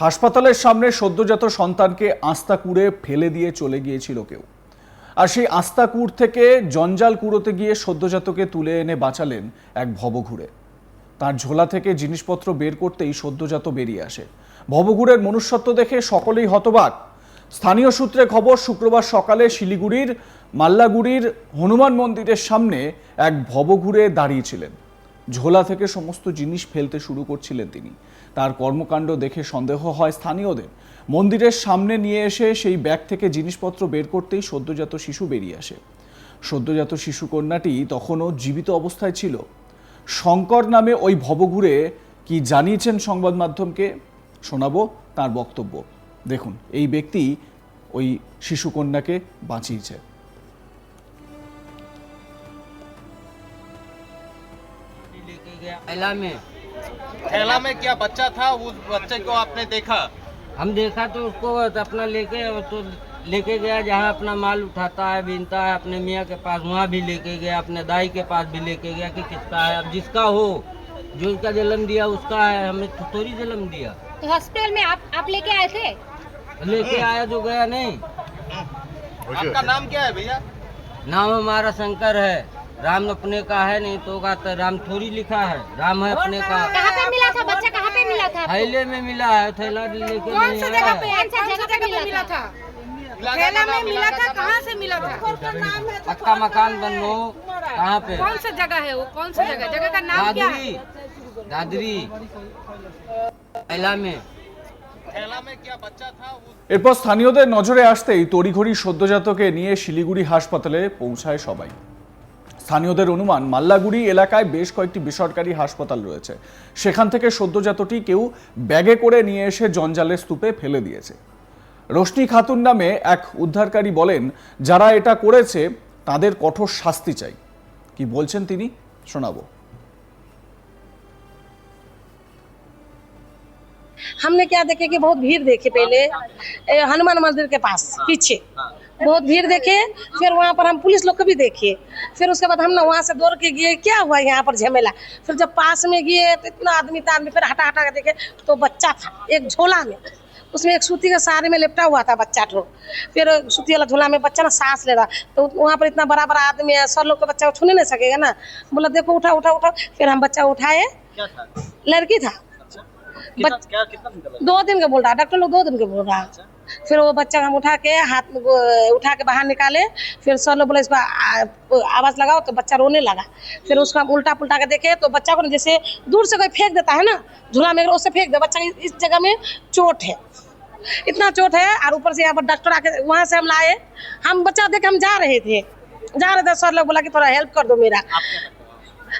হাসপাতালের সামনে সদ্যজাত সন্তানকে আস্তা কুড়ে ফেলে দিয়ে চলে গিয়েছিল কেউ। আর সেই আস্তা কুড় থেকে জঞ্জাল কুড়োতে গিয়ে সদ্যজাতকে তুলে এনে বাঁচালেন এক ভবঘুরে। তার ঝোলা থেকে জিনিসপত্র বের করতেই সদ্যজাত বেরিয়ে আসে। ভবঘুরের মনুষ্যত্ব দেখে সকলেই হতবাক। স্থানীয় সূত্রে খবর, শুক্রবার সকালে শিলিগুড়ির মাল্লাগুড়ির হনুমান মন্দিরের সামনে এক ভবঘুরে দাঁড়িয়েছিলেন ঝোলা থেকে সমস্ত জিনিস ফেলতে শুরু করছিলেন তিনি। তার কর্মকাণ্ড দেখে সন্দেহ হয় স্থানীয়দের। মন্দিরের সামনে নিয়ে এসে সেই ব্যাগ থেকে জিনিসপত্র বের করতেই সদ্যজাত শিশু বেরিয়ে আসে। সদ্যজাত শিশু কন্যাটি তখনও জীবিত অবস্থায় ছিল। শঙ্কর নামে ওই ভবঘুরে কি জানিয়েছেন সংবাদ মাধ্যমকে? শোনাবো তার বক্তব্য। দেখুন, এই ব্যক্তি ওই শিশুকন্যাকে বাঁচিয়েছে। थैला में। थैला में क्या बच्चा था? उस बच्चे को आपने देखा? हम देखा तो उसको अपना लेके तो लेके गया जहाँ अपना माल उठाता है बीनता है अपने मियाँ के पास वहाँ भी लेके गया अपने दाई के पास भी लेके गया कि किसका है अब जिसका हो जो उसका जन्म दिया उसका है हमें तो थोड़ी जन्म दिया। तो हॉस्पिटल में आप आप लेके आए थे? लेके आया जो गया नहीं। आपका नाम क्या है भैया? नाम हमारा शंकर है। राम अपने का है नहीं तो का तो राम थोड़ी लिखा है राम है अपने का कहाँ पे मिला था बच्चा कहाँ पे मिला था आपको? थैले में मिला है थैला लेके कौन नहीं सा आया जगह है। पे कौन सा कौन सा जगह पे जगह पे मिला मिला था इलाका थैला का में नाम, मिला इलाका था का कहाँ से मिला था पक्का मकान बनो कहाँ पे कौन सा जगह है वो कौन सा जगह जगह का नाम क्या है दादरी दादरी थैला में थैला में क्या बच्चा था उस এরপর স্থানীয়দের নজরে আসতেই তড়িঘড়ি সদ্যজাতকে নিয়ে শিলিগুড়ি হাসপাতালে পৌঁছায় সবাই স্থানীয়দের অনুমান মাল্লাগুড়ি এলাকায় বেশ কয়েকটি বেসরকারি হাসপাতাল রয়েছে সেখান থেকে সদ্যজাতটি কেউ ব্যাগে করে নিয়ে এসে জঞ্জালের স্তূপে ফেলে দিয়েছে রোশনি খাতুন নামে এক উদ্ধারকারী বলেন যারা এটা করেছে তাদের কঠোর শাস্তি চাই কি বলছেন তিনি শোনাবো हमने क्या देखे कि बहुत भीड़ देखे पहले ए, हनुमान मंदिर के पास पीछे बहुत भीड़ देखे फिर वहाँ पर हम पुलिस लोग को भी देखे। फिर उसके बाद हम ना वहाँ से दौड़ के गए क्या हुआ यहाँ पर झमेला? फिर जब पास में गए तो इतना आदमी था आदमी फिर हटा हटा के देखे तो बच्चा था एक झोला में। उसमें एक सूती के सहारे में लिपटा हुआ था बच्चा ठो। फिर सूती वाला झोला में बच्चा ना सांस ले रहा। तो वहाँ पर इतना बड़ा बड़ा आदमी है सर लोग का बच्चा छूने नहीं सकेगा ना। बोला देखो उठा उठा उठा। फिर हम बच्चा उठाए। लड़की था। बच- क्या कितना दिन दो दिन का बोल रहा डॉक्टर लोग दो दिन का बोल रहा। फिर वो बच्चा हम उठा के हाथ उठा के बाहर निकाले फिर सर लोग बोले इसको आवाज़ लगाओ तो बच्चा रोने लगा। फिर उसको हम उल्टा पुल्टा के देखे तो बच्चा को जैसे दूर से कोई फेंक देता है ना झूला में उससे फेंक दे बच्चा इस- जगह में चोट है। इतना चोट है और ऊपर से यहाँ पर डॉक्टर आके वहाँ से हम लाए। हम बच्चा देख हम जा रहे थे। जा रहे थे सर लोग बोला कि थोड़ा हेल्प कर दो मेरा।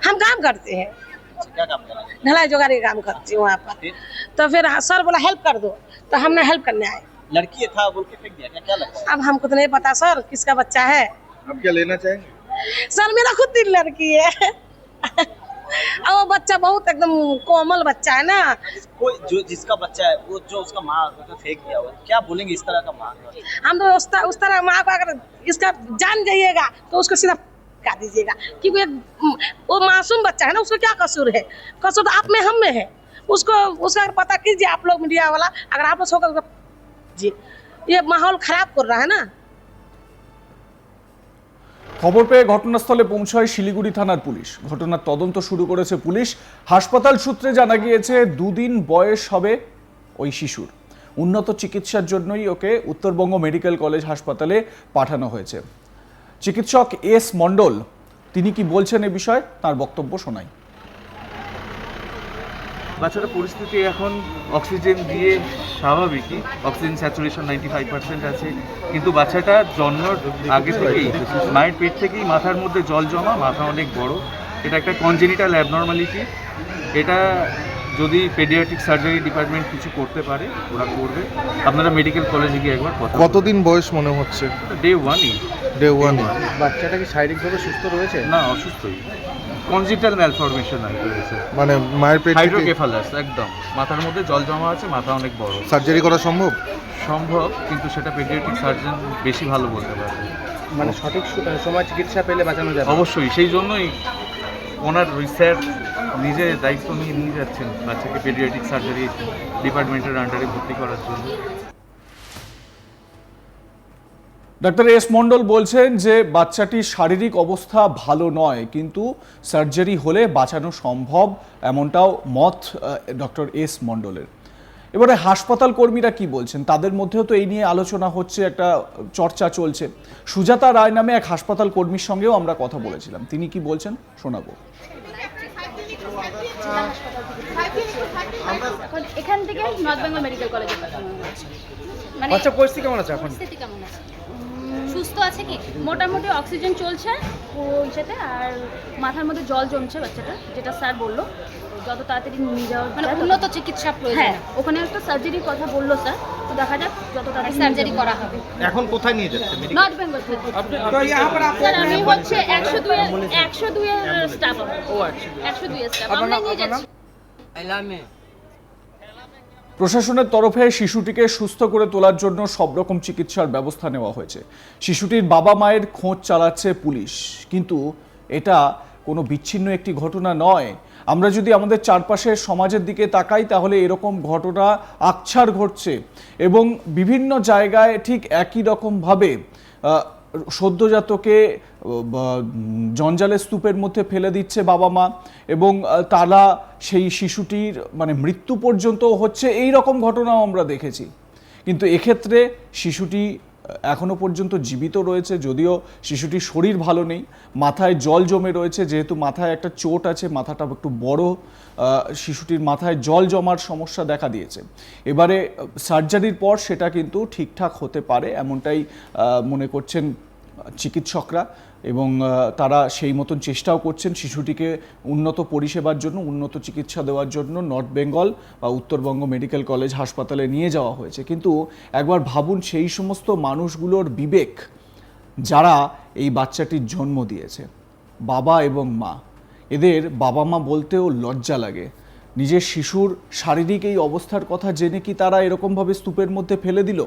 हम काम करते हैं। रहे ढलाई जोगारी का काम करती हूँ वहाँ पर। तो फिर सर बोला हेल्प कर दो। तो हमने हेल्प करने आए। लड़की था बोल के फेंक दिया क्या क्या लगता है? अब हमको तो नहीं पता सर किसका बच्चा है। आप क्या लेना चाहेंगे? सर मेरा खुद दिल लड़की है। और वो बच्चा बहुत एकदम कोमल बच्चा है ना। कोई जो जिसका बच्चा है वो जो उसका माँ को फेंक दिया हुआ क्या बोलेंगे इस तरह का माँ? हम तो उस, तरह- उस तरह माँ को अगर इसका जान जाइएगा तो उसको सीधा का दीजिएगा। क्योंकि एक वो मासूम बच्चा है ना उसको क्या कसूर है? कसूर तो आप में हम में है। उसको उसका पता कीजिए आप लोग मीडिया वाला अगर आप लोग होगा जी ये माहौल खराब कर रहा है ना খবর পেয়ে ঘটনাস্থলে পৌঁছায় শিলিগুড়ি থানার পুলিশ ঘটনার তদন্ত শুরু করেছে পুলিশ হাসপাতাল সূত্রে জানা গিয়েছে দুদিন বয়স হবে ওই শিশুর উন্নত চিকিৎসার জন্যই ওকে উত্তরবঙ্গ মেডিকেল কলেজ হাসপাতালে পাঠানো হয়েছে চিকিৎসক এস মণ্ডল তিনি কি বলছেন এ বিষয়ে তার বক্তব্য শোনাই বাচ্চাটার পরিস্থিতি এখন অক্সিজেন দিয়ে স্বাভাবিকই। Oxygen saturation ninety five percent আছে। কিন্তু বাচ্চাটা জন্মর আগে থেকেই মায়ের পেট থেকেই মাথার মধ্যে জল জমা মাথা অনেক বড়। এটা একটা কনজেনিটাল অ্যাবনর্মালিটি এটা যদি পেডিয়াট্রিক সার্জারি ডিপার্টমেন্ট কিছু করতে পারে ওরা করবে। আপনারা মেডিকেল কলেজে গিয়ে একবার কথা কতদিন বয়স মনে হচ্ছে? ডে ওয়ানই ডে ওয়ান বাচ্চাটা কি শারীরিকভাবে সুস্থ রয়েছে? না অসুস্থই। কনজিটাল ম্যালফরমেশন আর মানে মায়ের পেট হাইড্রোকেফালাস একদম। মাথার মধ্যে জল জমা আছে মাথা অনেক বড়। সার্জারি করা সম্ভব? সম্ভব কিন্তু সেটা পেডিয়াট্রিক সার্জন বেশি ভালো বলতে পারবে মানে সঠিক সময় চিকিৎসা পেলে বাঁচানো যাবে। অবশ্যই সেই জন্যই ওনার রিসার্চ নিজে দায়িত্ব নিয়ে নিয়ে যাচ্ছেন বাচ্চাকে পেডিয়াট্রিক সার্জারি ডিপার্টমেন্টের আন্ডারে ভর্তি করার জন্য। ডাক্তার এস মন্ডল বলছেন যে বাচ্চাটির শারীরিক অবস্থা ভালো নয় কিন্তু সার্জারি হলে বাঁচানো সম্ভব এমনটাও মত ডক্টর এস মন্ডলের এবারে হাসপাতাল কর্মীরা কি বলছেন? তাদের মধ্যেও তো এই নিয়ে আলোচনা হচ্ছে একটা চর্চা চলছে। সুজাতা রায় নামে এক হাসপাতাল কর্মীর সঙ্গেও আমরা কথা বলেছিলাম। তিনি কি বলছেন? শোনাবো। এখান থেকে নর্থ বেঙ্গল মেডিকেল কলেজে মানে আচ্ছা পরিস্থিতি কেমন আছে এখন? পরিস্থিতি কেমন আছে? সুস্থ আছে কি? মোটামুটি অক্সিজেন চলছে পুরো ইসেতে আর মাথার মধ্যে জল জমছে বাচ্চাটা যেটা স্যার বলল। যত তাড়াতাড়ি নিয়ে যাওয়া মানে উন্নত চিকিৎসা প্রয়োজন। হ্যাঁ, ওখানে একটা সার্জারির কথা বলল স্যার তো দেখা যাক যত তাড়াতাড়ি সার্জারি করা হবে। এখন কোথায় নিয়ে যাচ্ছে নর্থ বেঙ্গল স্যার আমি হচ্ছে একশো দুই একশো দুই স্টাফ একশো দুই স্টাফ আমরা নিয়ে যাচ্ছি। প্রশাসনের তরফে শিশুটিকে সুস্থ করে তোলার জন্য সব রকম চিকিৎসার ব্যবস্থা নেওয়া হয়েছে। শিশুটির বাবা মায়ের খোঁজ চালাচ্ছে পুলিশ। কিন্তু এটা কোনো বিচ্ছিন্ন একটি ঘটনা নয়। আমরা যদি আমাদের চারপাশের সমাজের দিকে তাকাই, তাহলে এরকম ঘটনা আকছার ঘটছে এবং বিভিন্ন জায়গায় ঠিক একই রকমভাবে সদ্যজাতকে জঞ্জালের স্তূপের মধ্যে ফেলে দিচ্ছে বাবা মা এবং তারা সেই শিশুটির মানে মৃত্যু পর্যন্ত হচ্ছে এই রকম ঘটনাও আমরা দেখেছি। কিন্তু এক্ষেত্রে শিশুটি এখনও পর্যন্ত জীবিত রয়েছে, যদিও শিশুটির শরীর ভালো নেই। মাথায় জল জমে রয়েছে, যেহেতু মাথায় একটা চোট আছে, মাথাটা একটু বড় শিশুটির মাথায় জল জমার সমস্যা দেখা দিয়েছে। এবারে সার্জারির পর সেটা কিন্তু ঠিকঠাক হতে পারে, এমনটাই মনে করছেন চিকিৎসকরা। এবং তারা সেই মতন চেষ্টাও করছেন শিশুটিকে উন্নত পরিষেবার জন্য, উন্নত চিকিৎসা দেওয়ার জন্য নর্থ বেঙ্গল বা উত্তরবঙ্গ মেডিকেল কলেজ হাসপাতালে নিয়ে যাওয়া হয়েছে। কিন্তু একবার ভাবুন সেই সমস্ত মানুষগুলোর বিবেক যারা এই বাচ্চাটির জন্ম দিয়েছে। বাবা এবং মা। এদের বাবা মা বলতেও লজ্জা লাগে। নিজের শিশুর শারীরিক এই অবস্থার কথা জেনে কি তারা এরকমভাবে স্তূপের মধ্যে ফেলে দিল?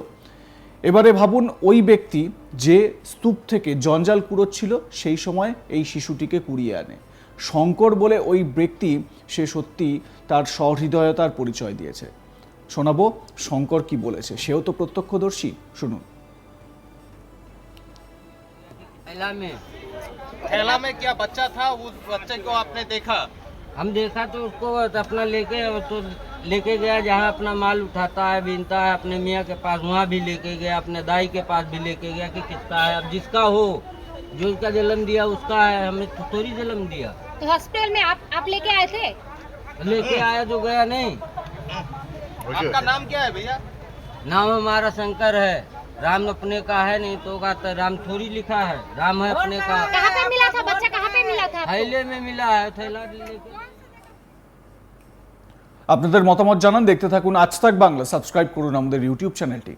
এবারে ভাবুন ওই ব্যক্তি যে স্তূপ থেকে জঞ্জাল কুড়োচ্ছিল সেই সময় এই শিশুটিকে কুড়িয়ে আনে শঙ্কর বলে ওই ব্যক্তি সে সত্যি তার সহৃদয়তার পরিচয় দিয়েছে শোনাবো শঙ্কর কি বলেছে সেও তো প্রত্যক্ষদর্শী শুনুন पहला में थैला में क्या बच्चा था उस बच्चे को आपने देखा हम देखा तो उसको अपना लेके तो लेके गया जहाँ अपना माल उठाता है बीनता है अपने मियाँ के पास वहाँ भी लेके गया अपने दाई के पास भी लेके गया कि किसका है अब जिसका हो जो उसका जन्म दिया उसका है हमें तो थोड़ी जन्म दिया। तो हॉस्पिटल में आप आप लेके आए थे? लेके आया जो गया नहीं। आपका नाम क्या है भैया? नाम हमारा शंकर है। राम अपने का है नहीं तो का तो राम थोड़ी लिखा है। राम है अपने का। कहाँ पे मिला था बच्चा? कहाँ पे मिला था थैले में मिला है थैला लेके। আপনাদের মতামত জানান দেখতে থাকুন আজ তাক বাংলা। সাবস্ক্রাইব করুন আমাদের ইউটিউব চ্যানেলটি।